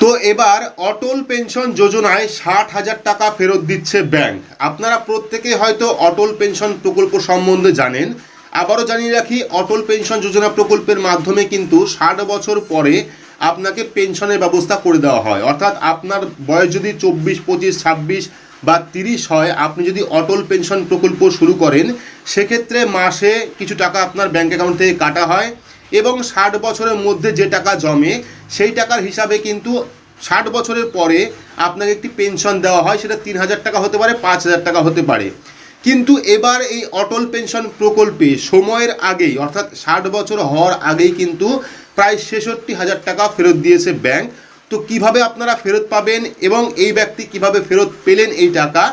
তো এবার অটল পেনশন যোজনায় ষাট হাজার টাকা ফেরত দিচ্ছে ব্যাংক। আপনারা প্রত্যেকে হয়তো অটল পেনশন প্রকল্প সম্বন্ধে জানেন। আবারও জানিয়ে রাখি, অটল পেনশন যোজনা প্রকল্পের মাধ্যমে কিন্তু ষাট বছর পরে আপনাকে পেনশনের ব্যবস্থা করে দেওয়া হয়। অর্থাৎ আপনার বয়স যদি চব্বিশ, পঁচিশ, ছাব্বিশ বা তিরিশ হয়, আপনি যদি অটল পেনশন প্রকল্প শুরু করেন, সেক্ষেত্রে মাসে কিছু টাকা আপনার ব্যাংক অ্যাকাউন্ট থেকে কাটা হয়। এবং ষাট বছরের মধ্যে যে টাকা জমে, সেই টাকার হিসাবে কিন্তু ষাট বছরের পরে আপনাকে একটি পেনশন দেওয়া হয়, সেটা তিন হাজার টাকা হতে পারে, পাঁচ হাজার টাকা হতে পারে। কিন্তু এবার এই অটল পেনশন প্রকল্পে সময়ের আগেই, অর্থাৎ ষাট বছর হওয়ার আগেই কিন্তু প্রায় ছেষট্টি হাজার টাকা ফেরত দিয়েছে ব্যাংক। তো কীভাবে আপনারা ফেরত পাবেন এবং এই ব্যক্তি কীভাবে ফেরত পেলেন এই টাকা?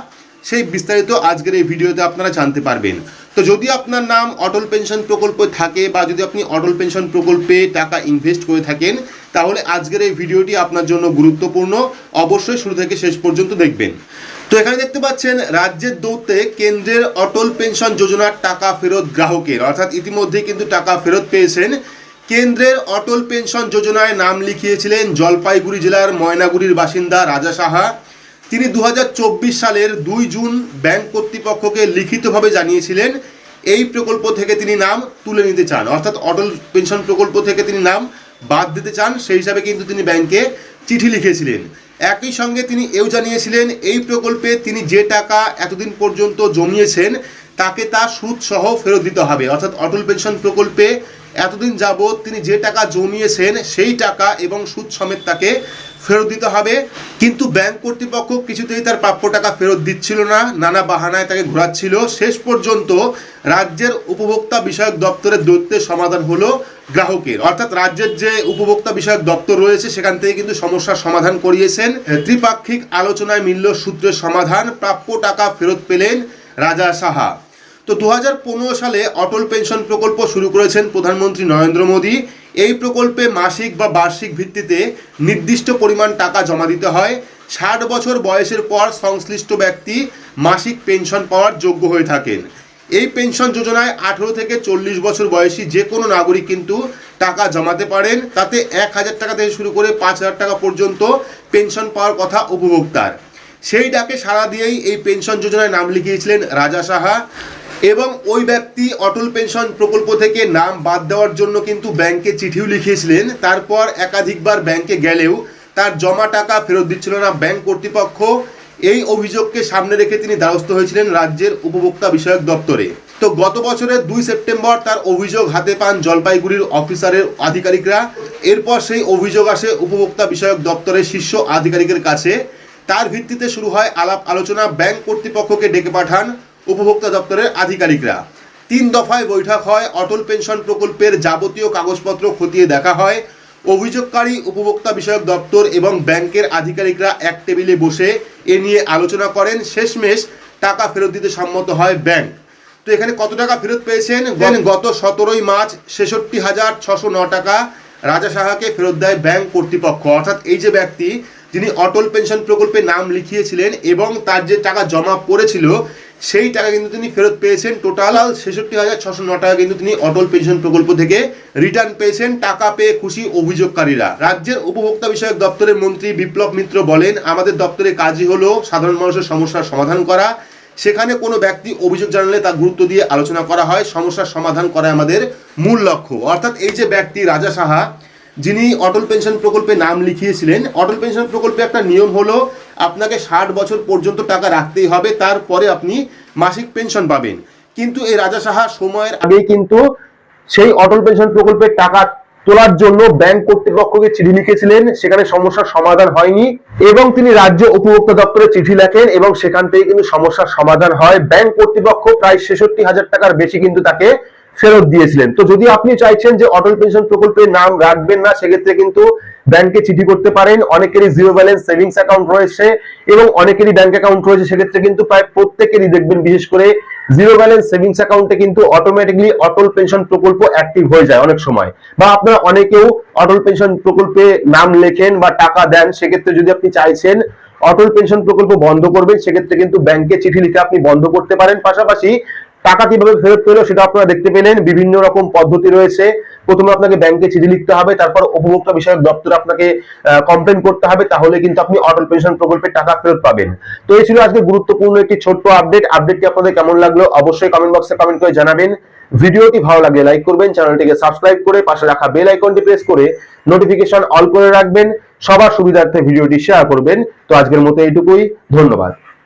সেই বিস্তারিত আজকের এই ভিডিওতে আপনারা জানতে পারবেন। তো যদি আপনার নাম অটল পেনশন প্রকল্পে থাকে বা যদি আপনি অটল পেনশন প্রকল্পে টাকা ইনভেস্ট করে থাকেন, তাহলে আজকের এই ভিডিওটি আপনার জন্য গুরুত্বপূর্ণ। অবশ্যই শুরু থেকে শেষ পর্যন্ত দেখবেন। তো এখানে দেখতে পাচ্ছেন, রাজ্যের দৌতে কেন্দ্রের অটল পেনশন যোজনার টাকা ফেরত গ্রাহকের, অর্থাৎ ইতিমধ্যে কিন্তু টাকা ফেরত পেয়েছেন। কেন্দ্রের অটল পেনশন যোজনায় নাম লিখিয়েছিলেন জলপাইগুড়ি জেলার ময়নাগুড়ির বাসিন্দা রাজা সাহা। তিনি দু হাজার চব্বিশ সালের দুই জুন ব্যাংক কর্তৃপক্ষকে লিখিতভাবে জানিয়েছিলেন, এই প্রকল্প থেকে তিনি নাম তুলে নিতে চান। অর্থাৎ অটল পেনশন প্রকল্প থেকে তিনি নাম বাদ দিতে চান, সেই হিসাবে কিন্তু তিনি ব্যাংকে চিঠি লিখেছিলেন। একই সঙ্গে তিনি এও জানিয়েছিলেন, এই প্রকল্পে তিনি যে টাকা এতদিন পর্যন্ত জমিয়েছেন তাকে তা সুদ সহ ফেরত দিতে হবে। অর্থাৎ অটল পেনশন প্রকল্পে এতদিন যাবৎ তিনি যে টাকা জমিয়েছেন সেই টাকা এবং সুদ সমেত তাকে ফেরত দিতে হবে। কিন্তু ব্যাংক কর্তৃপক্ষ কিছুতেই তার প্রাপ্য টাকা ফেরত দিচ্ছিল না। নানা বাহানায় তাকে ঘোরাচ্ছিল। শেষ পর্যন্ত রাজ্যের উপভোক্তা বিষয়ক দপ্তরের দৈত্যের সমাধান হলো গ্রাহকের। অর্থাৎ রাজ্যের যে উপভোক্তা বিষয়ক দপ্তর রয়েছে, সেখান থেকে কিন্তু সমস্যার সমাধান করিয়েছেন। ত্রিপাক্ষিক আলোচনায় মিলল সূত্রের সমাধান। প্রাপ্য টাকা ফেরত পেলেন রাজা সাহা। তো দু হাজার পনেরো সালে অটল পেনশন প্রকল্প শুরু করেছেন প্রধানমন্ত্রী নরেন্দ্র মোদী। এই প্রকল্পে মাসিক বা বার্ষিক ভিত্তিতে নির্দিষ্ট পরিমাণ টাকা জমা দিতে হয়। ষাট বছর বয়সের পর সংশ্লিষ্ট ব্যক্তি মাসিক পেনশন পাওয়ার যোগ্য হয়ে থাকেন। এই পেনশন যোজনায় আঠেরো থেকে চল্লিশ বছর বয়সী যে কোনো নাগরিক কিন্তু টাকা জমাতে পারেন। তাতে এক হাজার টাকা থেকে শুরু করে পাঁচ হাজার টাকা পর্যন্ত পেনশন পাওয়ার কথা উপভোক্তার। সেই ডাকে সাড়া দিয়েই এই পেনশন যোজনায় নাম লিখিয়েছিলেন রাজা সাহা। এবং ওই ব্যক্তি অটল পেনশন প্রকল্প থেকে নাম বাদ দেওয়ার জন্য কিন্তু ব্যাংকে চিঠিও লিখিয়েছিলেন। তারপর একাধিকবার ব্যাংকে গেলেও তার জমা টাকা ফেরত দিচ্ছিল না ব্যাংক কর্তৃপক্ষ। এই অভিযোগকে সামনে রেখে তিনি দ্বারস্থ হয়েছিলেন রাজ্যের উপভোক্তা বিষয়ক দপ্তরে। তো গত বছরের দুই সেপ্টেম্বর তার অভিযোগ হাতে পান জলপাইগুড়ির অফিসারের আধিকারিকরা। এরপর সেই অভিযোগ আসে উপভোক্তা বিষয়ক দপ্তরের শীর্ষ আধিকারিকের কাছে। তার ভিত্তিতে শুরু হয় আলাপ আলোচনা। ব্যাংক কর্তৃপক্ষকে ডেকে পাঠান উপভোক্তা দপ্তরের আধিকারিকরা। তিন দফায় বৈঠক হয় অটল পেনশন প্রকল্পের যাবতীয় কাগজপত্র খতিয়ে দেখা হয়। অভিযোগকারী উপভোক্তা বিষয়ক দপ্তর এবং ব্যাংকের আধিকারিকরা এক টেবিলে বসে এ নিয়ে আলোচনা করেন। শেষমেশ টাকা ফেরত দিতে সম্মত হয় ব্যাংক। তো এখানে কত টাকা ফেরত পেয়েছেন? গত সতেরোই মার্চ ছেষট্টি হাজার ছশো ন টাকা। রাজা সাহাকে ফেরত দেয় ব্যাংক কর্তৃপক্ষ। অর্থাৎ এই যে ব্যক্তি, যিনি অটল পেনশন প্রকল্পে নাম লিখিয়েছিলেন এবং তার যে টাকা জমা পড়েছিল, সেই টাকা কিন্তু তিনি ফেরত পেয়েছেন। টোটাল ছেষট্টি হাজার ছশো ন টাকা কিন্তু তিনি অটল পেনশন প্রকল্প থেকে রিটার্ন পেয়েছেন। টাকা পেয়ে খুশি অভিযোগকারীরা। রাজ্যের উপভোক্তা বিষয়ক দপ্তরের মন্ত্রী বিপ্লব মিত্র বলেন, আমাদের দপ্তরের কাজই হলো সাধারণ মানুষের সমস্যার সমাধান করা। সেখানে কোনো ব্যক্তি অভিযোগ জানালে তা গুরুত্ব দিয়ে আলোচনা করা হয়। সমস্যার সমাধান করা আমাদের মূল লক্ষ্য। অর্থাৎ এই যে ব্যক্তি রাজা সাহা, যিনি অটল পেনশন প্রকল্পে নাম লিখিয়েছিলেন, অটল পেনশন প্রকল্পে একটা নিয়ম হলো, আপনাকে ষাট বছর পর্যন্ত টাকা রাখতেই হবে, তারপরে আপনি মাসিক পেনশন পাবেন। কিন্তু এই রাজা সাহা সময়ের আগে কিন্তু সেই অটল পেনশন প্রকল্পের টাকা তোলার জন্য ব্যাংক কর্তৃপক্ষকে চিঠি লিখেছিলেন। সেখানে সমস্যার সমাধান হয়নি এবং তিনি রাজ্য উপভোক্তা দপ্তরে চিঠি লেখেন এবং সেখান থেকে কিন্তু সমস্যার সমাধান হয়। ব্যাংক কর্তৃপক্ষ প্রায় ছেষট্টি হাজার টাকার বেশি কিন্তু তাকে ফেরত দিয়েছিলেন। তো যদি আপনি চাইছেন যে অটল পেনশন প্রকল্পের নাম রাখবেন না, সেক্ষেত্রে কিন্তু ব্যাংকে চিঠি করতে পারেন। অনেকেরই জিরো ব্যালেন্স সেভিংস অ্যাকাউন্ট রয়েছে এবং অনেকেরই ব্যাংক অ্যাকাউন্ট রয়েছে। সেক্ষেত্রে কিন্তু প্রায় প্রত্যেকেরই দেখবেন, বিশেষ করে জিরো ব্যালেন্স সেভিংস অ্যাকাউন্টে কিন্তু অটোমেটিকলি অটল পেনশন প্রকল্প অ্যাক্টিভ হয়ে যায় অনেক সময়। বা আপনারা অনেকেও অটল পেনশন প্রকল্পে নাম লেখেন বা টাকা দেন, সেক্ষেত্রে যদি আপনি চাইছেন অটল পেনশন প্রকল্প বন্ধ করবেন, সেক্ষেত্রে কিন্তু ব্যাংকে চিঠি লিখে আপনি বন্ধ করতে পারেন। পাশাপাশি টাকা কীভাবে ফেরত পেল সেটা আপনারা দেখতে পেলেন। বিভিন্ন রকম পদ্ধতি রয়েছে। প্রথমে আপনাকে ব্যাংকে চিঠি লিখতে হবে, তারপর উপভোক্তা বিষয়ক দপ্তরে আপনাকে কমপ্লেন করতে হবে, তাহলে কিন্তু আপনি অটল পেনশন প্রকল্পের টাকা ফেরত পাবেন। তো এই ছিল আজকে গুরুত্বপূর্ণ একটি ছোট্ট আপডেট আপডেটটি আপনাদের কেমন লাগল অবশ্যই কমেন্ট বক্সে কমেন্ট করে জানাবেন। ভিডিওটি ভালো লাগলে লাইক করবেন, চ্যানেলটিকে সাবস্ক্রাইব করে পাশে রাখা বেল আইকনটি প্রেস করে নোটিফিকেশন অল করে রাখবেন। সবার সুবিধার্থে ভিডিওটি শেয়ার করবেন। তো আজকের মতো এইটুকুই, ধন্যবাদ।